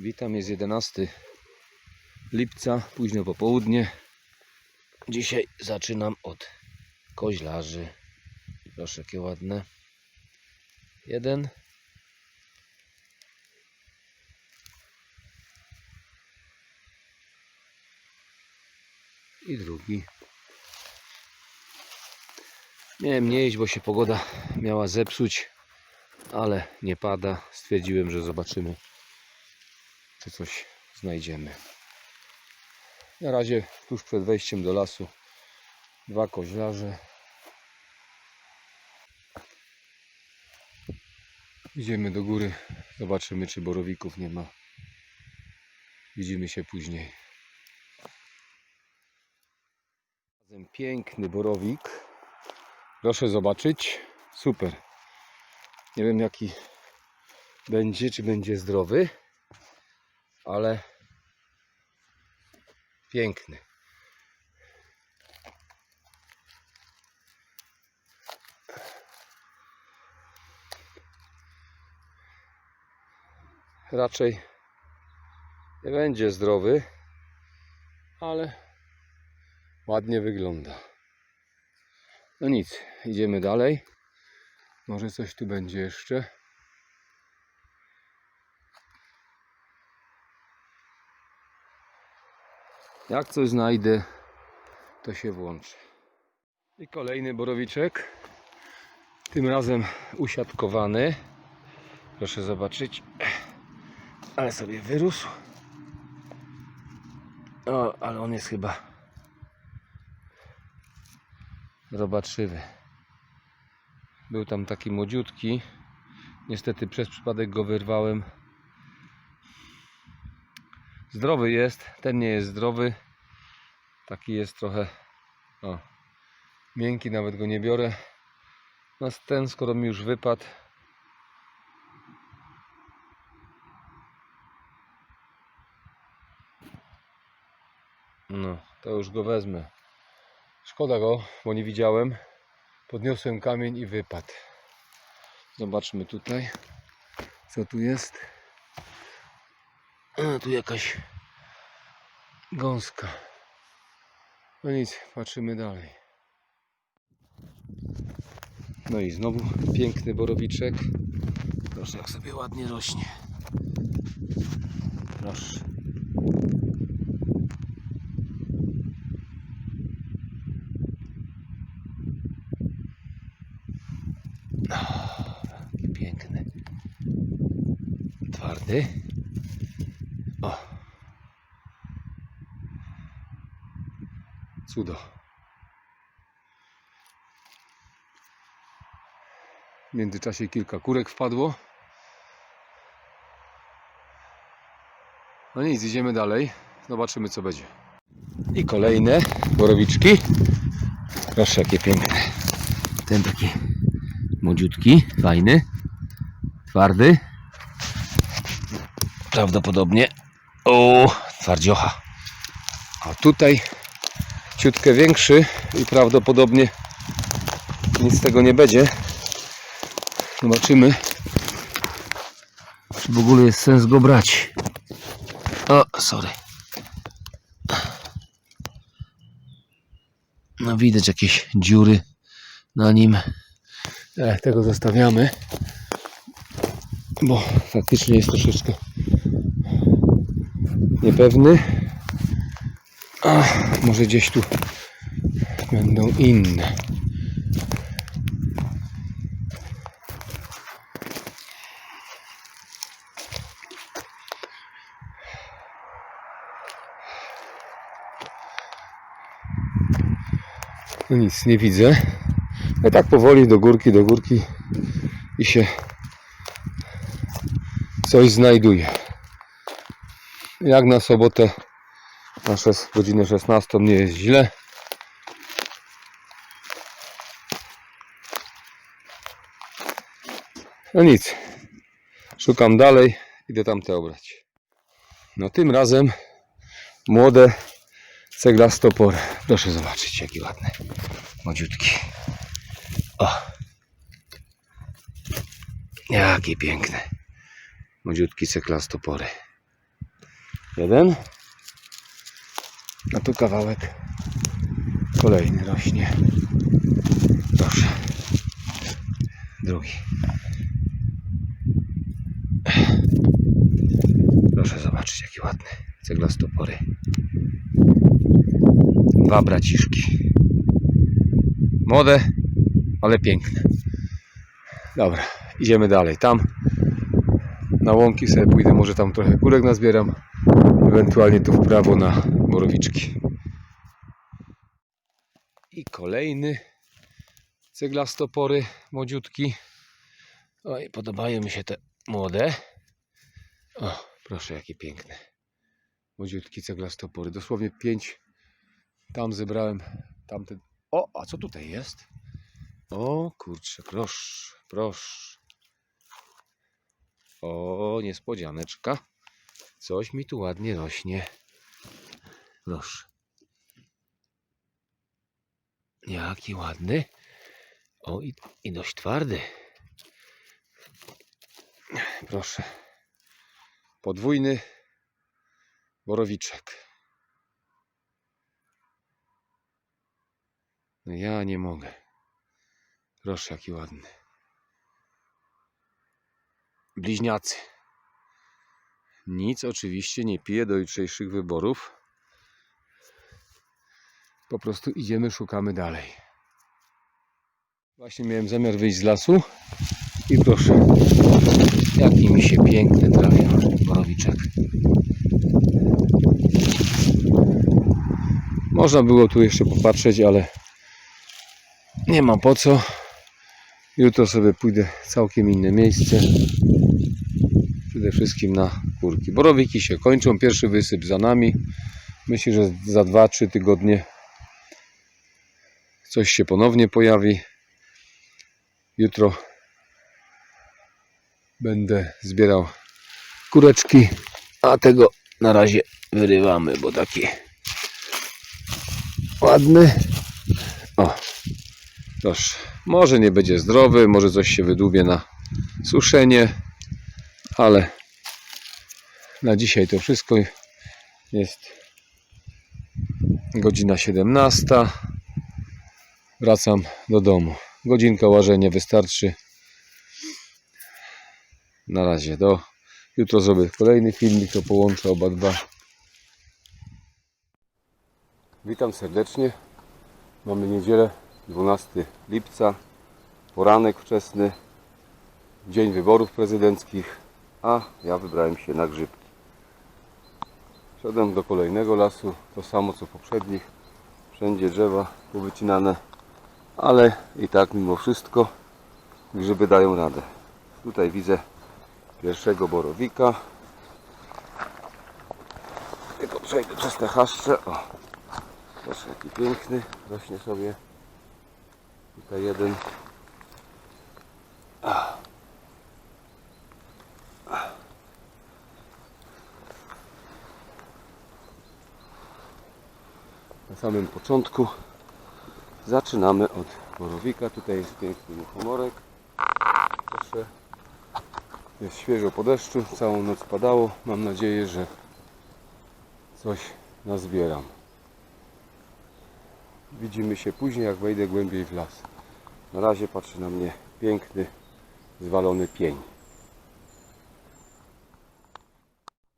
Witam, jest 11 lipca, późno popołudnie. Dzisiaj zaczynam od koźlarzy. Proszę, jakie ładne. Jeden. I drugi. Miałem nie iść, bo się pogoda miała zepsuć, ale nie pada. Stwierdziłem, że zobaczymy czy coś znajdziemy. Na razie tuż przed wejściem do lasu dwa koźlarze. Idziemy do góry, zobaczymy czy borowików nie ma. Widzimy się później. Piękny borowik. Proszę zobaczyć. Super. Nie wiem jaki będzie, czy będzie zdrowy ale piękny. Raczej nie będzie zdrowy, ale ładnie wygląda. No nic, idziemy dalej. Może coś tu będzie jeszcze. Jak coś znajdę, to się włączę. I kolejny borowiczek. Tym razem usiadkowany. Proszę zobaczyć. Ale sobie wyrósł. O, ale on jest chyba robaczywy. Był tam taki młodziutki. Niestety przez przypadek go wyrwałem. Zdrowy jest, ten nie jest zdrowy. Taki jest trochę o, miękki, nawet go nie biorę. No ten skoro mi już wypadł. No, to już go wezmę. Szkoda go, bo nie widziałem. Podniosłem kamień i wypadł. Zobaczmy tutaj, co tu jest. A, tu jakaś gąska. No nic, patrzymy dalej. No i znowu piękny borowiczek. Proszę, jak sobie ładnie rośnie. Proszę. O, jaki piękny. Twardy. Cudo. W międzyczasie kilka kurek wpadło. No nic, idziemy dalej. Zobaczymy co będzie. I kolejne borowiczki. Proszę, jakie piękne. Ten taki młodziutki, fajny, twardy. Prawdopodobnie. O, twardziocha. A tutaj ciutkę większy i prawdopodobnie nic z tego nie będzie. Zobaczymy, czy w ogóle jest sens go brać. O, sorry. No widać jakieś dziury na nim. E, tego zostawiamy, bo faktycznie jest troszeczkę niepewny. A, może gdzieś tu będą inne. No nic, nie widzę. No tak powoli do górki, do górki i się coś znajduje. Jak na sobotę na szes- godzinę 16 nie jest źle. No nic. Szukam dalej. Idę tamte obrać. No tym razem młode ceglastopory. Proszę zobaczyć jaki ładny. Młodziutki. O. Jakie piękne. Młodziutki ceglastopory. Jeden. A tu kawałek kolejny rośnie. Proszę. Drugi. Proszę zobaczyć, jaki ładny ceglastopory. Dwa braciszki. Młode, ale piękne. Dobra, idziemy dalej. Tam na łąki sobie pójdę, może tam trochę kurek nazbieram. Ewentualnie tu w prawo na borowiczki. I kolejny ceglastopory młodziutki. Oj, podobają mi się te młode. O, proszę, jakie piękne. Młodziutki ceglastopory. Dosłownie pięć. Tam zebrałem tamten. O, a co tutaj jest? O, kurczę, proszę, proszę. O, niespodzianeczka. Coś mi tu ładnie rośnie. Proszę. Jaki ładny. O, i, i dość twardy. Proszę. Podwójny borowiczek. No ja nie mogę. Proszę, jaki ładny. Bliźniacy. Nic oczywiście nie piję do jutrzejszych wyborów. Po prostu idziemy, szukamy dalej. Właśnie miałem zamiar wyjść z lasu i proszę, jaki mi się piękny trafia borowiczek. Można było tu jeszcze popatrzeć, ale nie ma po co. Jutro sobie pójdę w całkiem inne miejsce. Przede wszystkim na kurki. Borowiki się kończą, pierwszy wysyp za nami. Myślę, że za 2-3 tygodnie coś się ponownie pojawi. Jutro będę zbierał kureczki, a tego na razie wyrywamy, bo taki ładny. O, proszę. Może nie będzie zdrowy, może coś się wydłubie na suszenie, ale na dzisiaj to wszystko jest godzina 17. Wracam do domu. Godzinka łażenia wystarczy. Na razie do. Jutro zrobię kolejny filmik, to połączę oba dwa. Witam serdecznie. Mamy niedzielę 12 lipca. Poranek wczesny. Dzień wyborów prezydenckich. A ja wybrałem się na grzybki. Szedłem do kolejnego lasu. To samo co poprzednich. Wszędzie drzewa powycinane. Ale i tak mimo wszystko grzyby dają radę. Tutaj widzę pierwszego borowika. Tylko przejdę przez te chaszcze. O, proszę jaki piękny. Rośnie sobie. Tutaj jeden. Na samym początku zaczynamy od borowika. Tutaj jest piękny muchomorek. Proszę. Jest świeżo po deszczu, całą noc padało. Mam nadzieję, że coś nazbieram. Widzimy się później, jak wejdę głębiej w las. Na razie patrzy na mnie piękny, zwalony pień.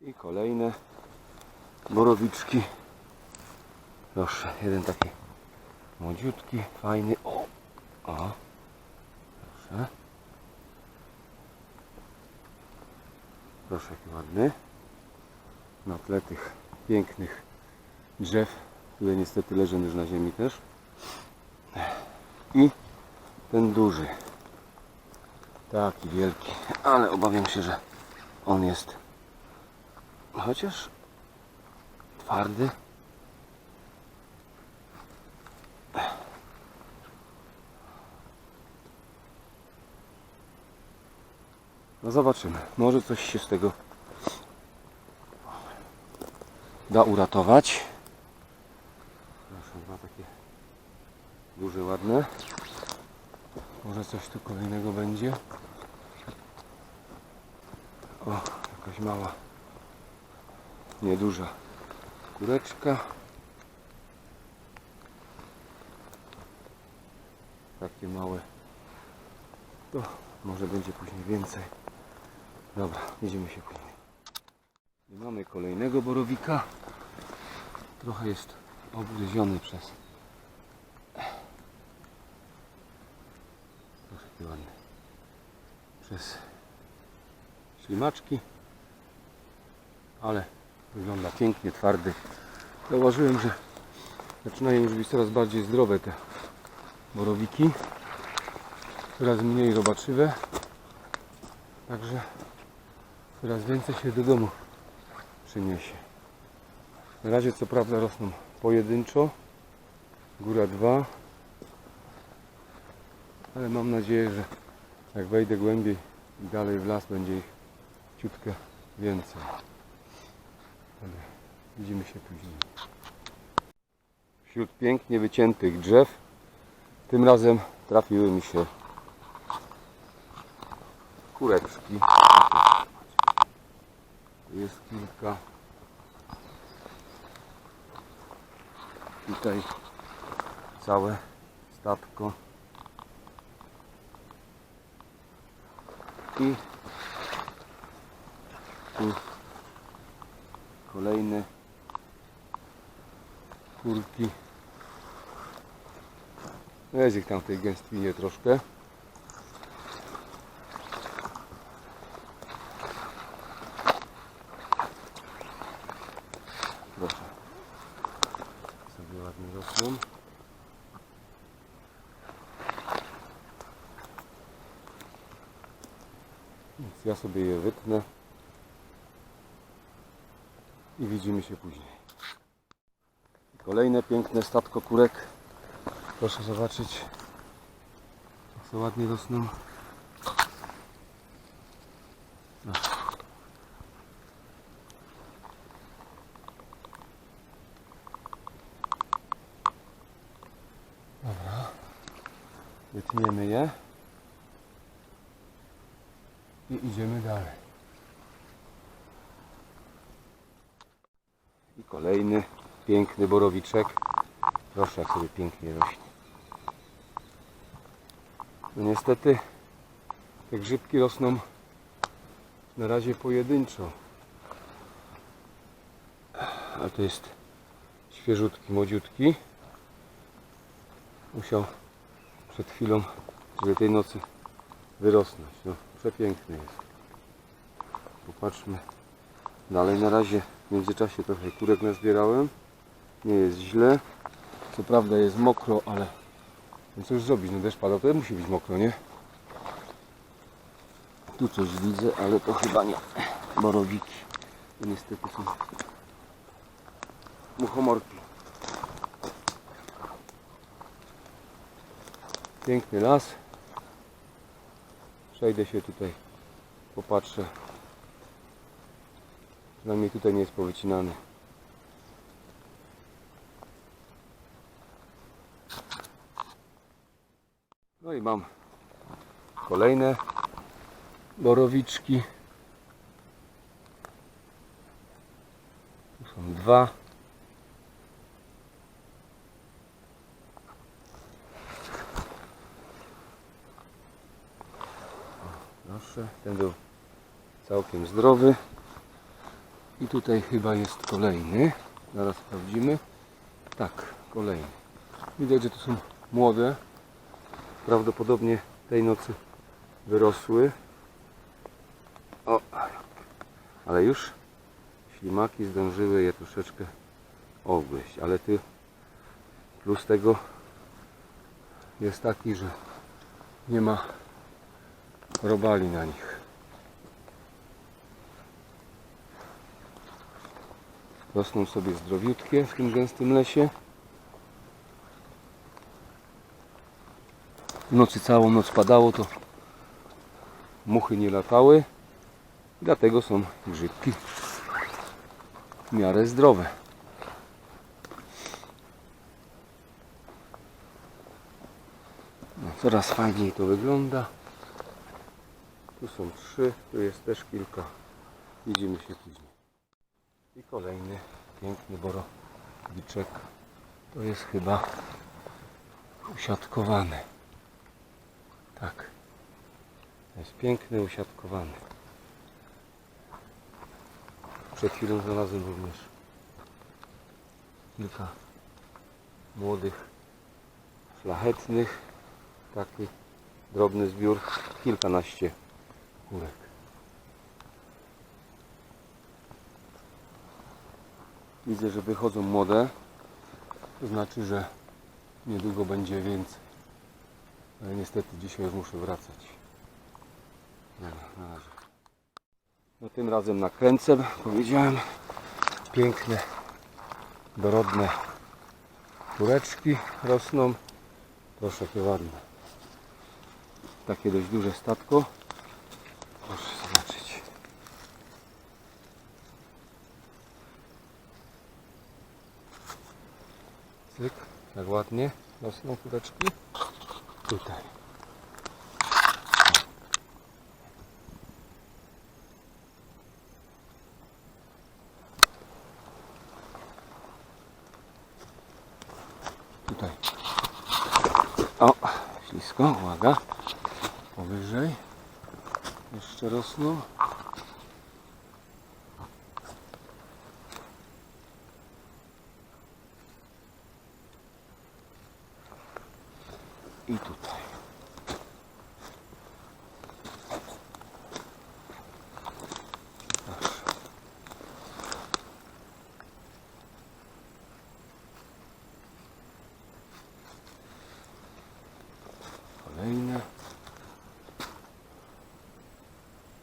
I kolejne borowiczki. Proszę, jeden taki młodziutki, fajny. O, o. Proszę. Proszę, jaki ładny. Na tle tych pięknych drzew, które niestety leżą już na ziemi też. I ten duży. Taki wielki, ale obawiam się, że on jest chociaż twardy. No zobaczymy. Może coś się z tego da uratować. Proszę, dwa takie duże, ładne. Może coś tu kolejnego będzie. O, jakaś mała nieduża kureczka. Takie małe. To może będzie później więcej. Dobra, idziemy się. I mamy kolejnego borowika. Trochę jest obgryziony przez. Proszę jaki ładny. Przez ślimaczki. Ale wygląda pięknie, twardy. Zauważyłem, że zaczynają już być coraz bardziej zdrowe te borowiki. Coraz mniej robaczywe. Także coraz więcej się do domu przyniesie. Na razie co prawda rosną pojedynczo. Góra dwa. Ale mam nadzieję, że jak wejdę głębiej i dalej w las będzie ich ciutkę więcej. Ale widzimy się później. Wśród pięknie wyciętych drzew tym razem trafiły mi się kureczki. Jest kilka. Tutaj całe statko. I tu kolejne kurki. Jest ich tam w tej gęstwinie troszkę. Proszę. Sobie ładnie rosną. Więc ja sobie je wytnę i widzimy się później. Kolejne piękne statko kurek. Proszę zobaczyć, jak to ładnie rosną. Dobra. Wytniemy je. I idziemy dalej. I kolejny piękny borowiczek. Proszę, jak sobie pięknie rośnie. No niestety te grzybki rosną na razie pojedynczo. A to jest świeżutki, młodziutki. Musiał przed chwilą, żeby tej nocy wyrosnąć. No, przepiękny jest. Popatrzmy dalej. Na razie w międzyczasie trochę kurek nazbierałem. Nie jest źle. Co prawda jest mokro, ale no już zrobić? No deszcz pada, to musi być mokro, nie? Tu coś widzę, ale to chyba nie. Borowiki. To niestety są muchomorki. Piękny las. Przejdę się tutaj, popatrzę. Przynajmniej tutaj nie jest powycinany. No i mam kolejne borowiczki. Tu są dwa. Proszę, ten był całkiem zdrowy. I tutaj chyba jest kolejny. Zaraz sprawdzimy. Tak, kolejny. Widać, że to są młode. Prawdopodobnie tej nocy wyrosły. O, ale już ślimaki zdążyły je troszeczkę ogryźć. Ale ty plus tego jest taki, że nie ma robali na nich. Rosną sobie zdrowiutkie w tym gęstym lesie. Nocy całą noc padało, to muchy nie latały. Dlatego są grzybki w miarę zdrowe. No, coraz fajniej to wygląda. Tu są trzy, tu jest też kilka. Widzimy się później. I kolejny piękny borowiczek. To jest chyba usiadkowany. Tak. Jest piękny, usiadkowany. Przed chwilą znalazłem również kilka młodych, szlachetnych. Taki drobny zbiór, kilkanaście Widzę, że wychodzą młode. To znaczy, że niedługo będzie więcej. Ale niestety dzisiaj już muszę wracać. Dobra, na razie. No tym razem nakręcę, powiedziałem. Piękne, dorodne kureczki rosną. Proszę, jakie ładne. Takie dość duże statko. Proszę zobaczyć. Cyk, jak ładnie rosną kureczki. Tutaj. Tutaj. O, ślisko, uwaga. Powyżej. Jeszcze rosną. I tutaj. Proszę. Kolejne.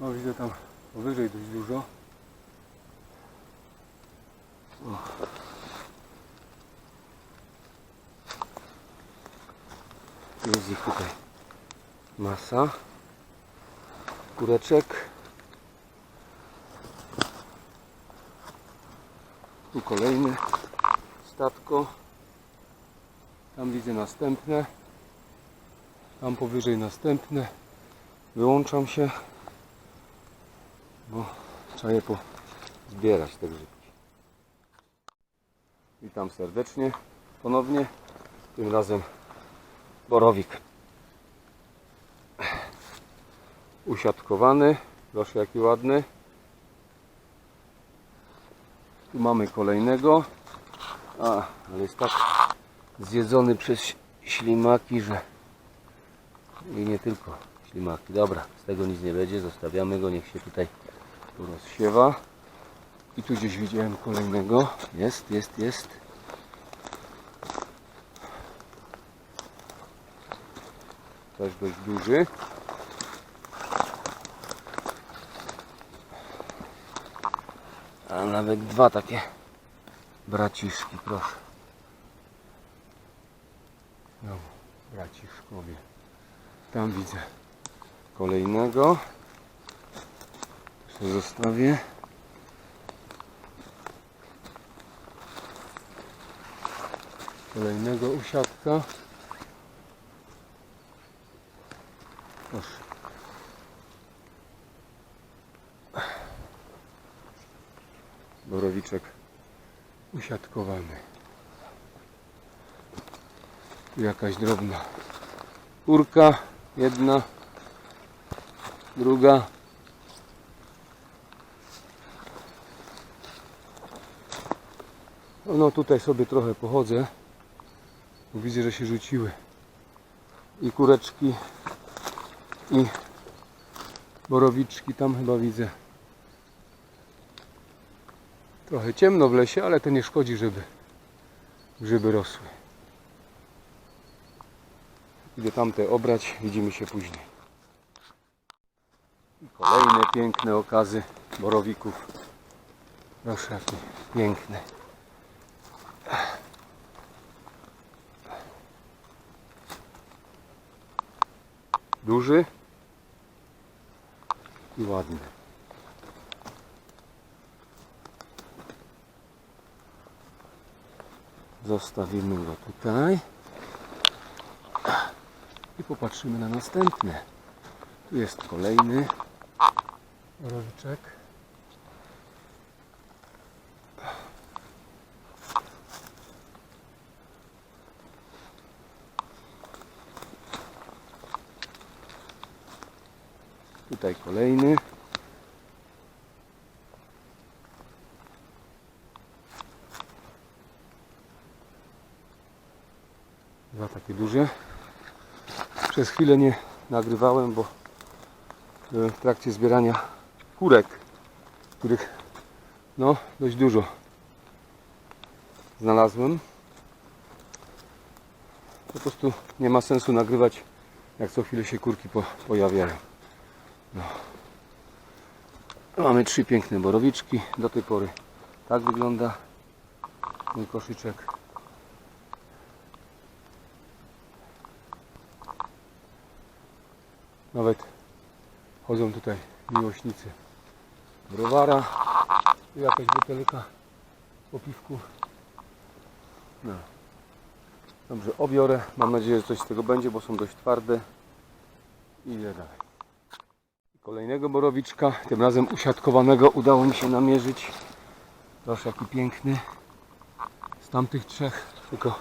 No widzę tam powyżej dość dużo. O. Jest ich tutaj masa. Kureczek. Tu kolejne statko. Tam widzę następne. Tam powyżej następne. Wyłączam się, bo trzeba je zbierać te grzybki. Witam serdecznie ponownie. Tym razem borowik usiadkowany. Proszę jaki ładny. Tu mamy kolejnego. A, ale jest tak zjedzony przez ślimaki, że i nie tylko ślimaki. Dobra, z tego nic nie będzie, zostawiamy go, niech się tutaj tu rozsiewa. I tu gdzieś widziałem kolejnego. Jest, jest, jest. Też dość duży. A nawet dwa takie braciszki, proszę. No, braciszkowie. Tam widzę kolejnego. Jeszcze zostawię. Kolejnego usiadka. Borowiczek usiadkowany. Tu jakaś drobna kurka. Jedna, druga. No tutaj sobie trochę pochodzę. Bo widzę, że się rzuciły i kureczki i borowiczki tam chyba widzę. Trochę ciemno w lesie, ale to nie szkodzi, żeby grzyby rosły. Idę tamte obrać, widzimy się później. I kolejne piękne okazy borowików. Proszę, jakie piękne. Duży i ładny. Zostawimy go tutaj i popatrzymy na następne. Tu jest kolejny rowiczek. Tutaj kolejny. Dwa takie duże. Przez chwilę nie nagrywałem, bo byłem w trakcie zbierania kurek, których no dość dużo znalazłem. Po prostu nie ma sensu nagrywać, jak co chwilę się kurki po, pojawiają. No. Mamy trzy piękne borowiczki. Do tej pory tak wygląda mój koszyczek. Nawet chodzą tutaj miłośnicy browara. Tu jakaś butelka po piwku. No. Dobrze, obiorę. Mam nadzieję, że coś z tego będzie, bo są dość twarde. I idę dalej. Kolejnego borowiczka, tym razem usiadkowanego, udało mi się namierzyć. Proszę, jaki piękny. Z tamtych trzech tylko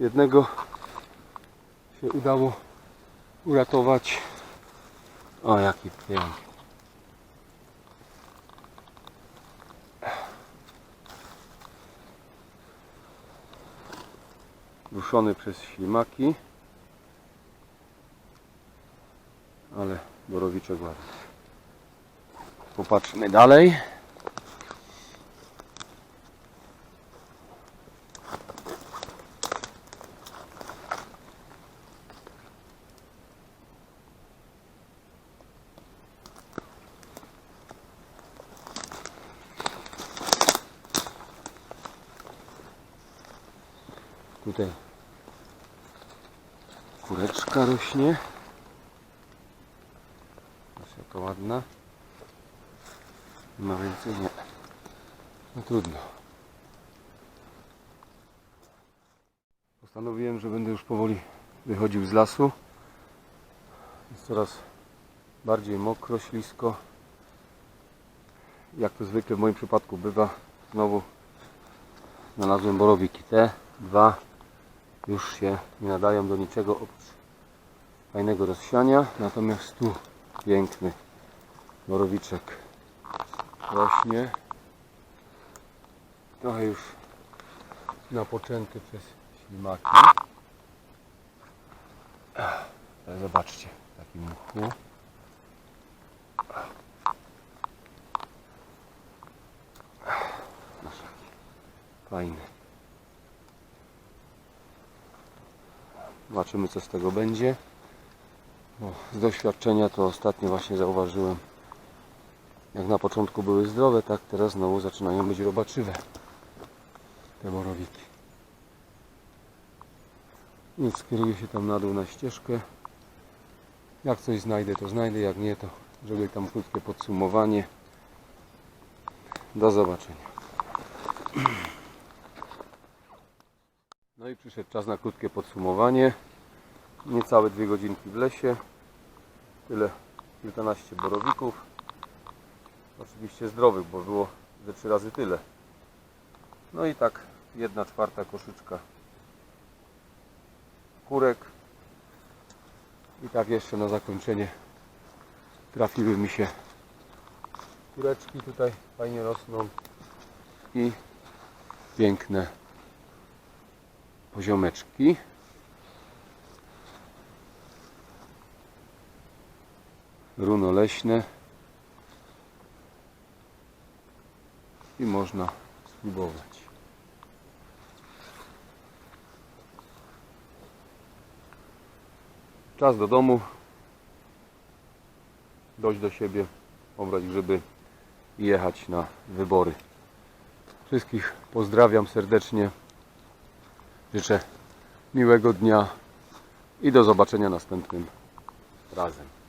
jednego się udało uratować. O, jaki piękny. Duszony przez ślimaki. Ale borowiczek ładny. Popatrzmy dalej. Tutaj kureczka rośnie. Proszę, jaka ładna. No więcej nie. No trudno. Postanowiłem, że będę już powoli wychodził z lasu. Jest coraz bardziej mokro, ślisko. Jak to zwykle w moim przypadku bywa, znowu znalazłem borowiki. Te dwa już się nie nadają do niczego oprócz fajnego rozsiania. Natomiast tu piękny borowiczek rośnie. Trochę już napoczęty przez ślimaki. Ale zobaczcie, w takim jaki Fajny. Zobaczymy co z tego będzie. Z doświadczenia to ostatnio właśnie zauważyłem jak na początku były zdrowe, tak teraz znowu zaczynają być robaczywe te borowiki. Więc skieruję się tam na dół na ścieżkę. Jak coś znajdę, to znajdę, jak nie, to zrobię tam krótkie podsumowanie. Do zobaczenia. No i przyszedł czas na krótkie podsumowanie. Niecałe dwie godzinki w lesie. Tyle, kilkanaście borowików. Oczywiście zdrowych, bo było ze trzy razy tyle. No i tak jedna czwarta koszyczka kurek. I tak jeszcze na zakończenie trafiły mi się kureczki tutaj fajnie rosną i piękne poziomeczki. Runo leśne. I można spróbować. Czas do domu. Dojść do siebie, pobrać grzyby i jechać na wybory. Wszystkich pozdrawiam serdecznie. Życzę miłego dnia i do zobaczenia następnym razem.